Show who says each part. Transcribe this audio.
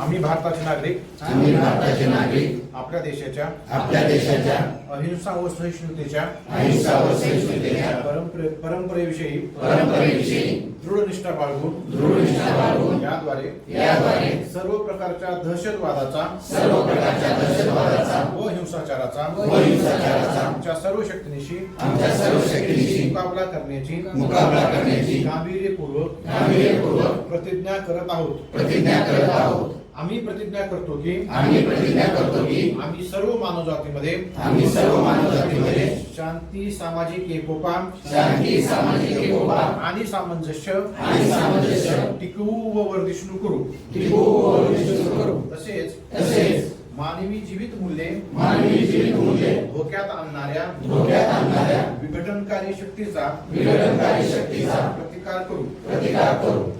Speaker 1: आम्ही भारताचे नागरिक.
Speaker 2: आम्ही भारताचे नागरिक.
Speaker 1: आपल्या देशाच्या.
Speaker 2: आपल्या देशाच्या.
Speaker 1: अहिंसा व सहिष्णुतेच्या.
Speaker 2: अहिंसा व सहिष्णुतेच्या.
Speaker 1: परंपरे परंपरेविषयी.
Speaker 2: परंपरेविषयी.
Speaker 1: दृढ निष्ठा बाळगून.
Speaker 2: दृढ निष्ठा बाळगून.
Speaker 1: याद्वारे.
Speaker 2: याद्वारे.
Speaker 1: सर्व प्रकारच्या दहशतवादाचा.
Speaker 2: सर्व प्रकारच्या दहशतवादाचा.
Speaker 1: व हिंसाचाराचा.
Speaker 2: व हिंसाचाराचा.
Speaker 1: आमच्या सर्व शक्तीनिशी.
Speaker 2: आमच्या सर्व शक्तीनिशी.
Speaker 1: मुकाबला करण्याची.
Speaker 2: मुकाबला करण्याची.
Speaker 1: गांभीर्यपूर्वक.
Speaker 2: गांभीर्यपूर्वक.
Speaker 1: प्रतिज्ञा करत आहोत.
Speaker 2: प्रतिज्ञा करत आहोत.
Speaker 1: आम्ही प्रतिज्ञा करतो की
Speaker 2: आम्ही प्रतिज्ञा करतो की
Speaker 1: आम्ही सर्व मानवजातीमध्ये
Speaker 2: आम्ही सर्व मानवजातीमध्ये
Speaker 1: शांती सामाजिक एकोपा
Speaker 2: शांती सामाजिक एकोपा
Speaker 1: आणि सामंजस्य
Speaker 2: आणि सामंजस्य
Speaker 1: टिकवू व वर्धिष्णू करू.
Speaker 2: टिकवू व वर्धिष्णू करू.
Speaker 1: तसेच
Speaker 2: तसेच
Speaker 1: मानवी जीवित मूल्ये
Speaker 2: मानवी जीवित मूल्ये
Speaker 1: धोक्यात आणणाऱ्या
Speaker 2: धोक्यात आणणाऱ्या
Speaker 1: विघटनकारी शक्तीचा
Speaker 2: विघटनकारी शक्तीचा
Speaker 1: प्रतिकार करू.
Speaker 2: प्रतिकार करू.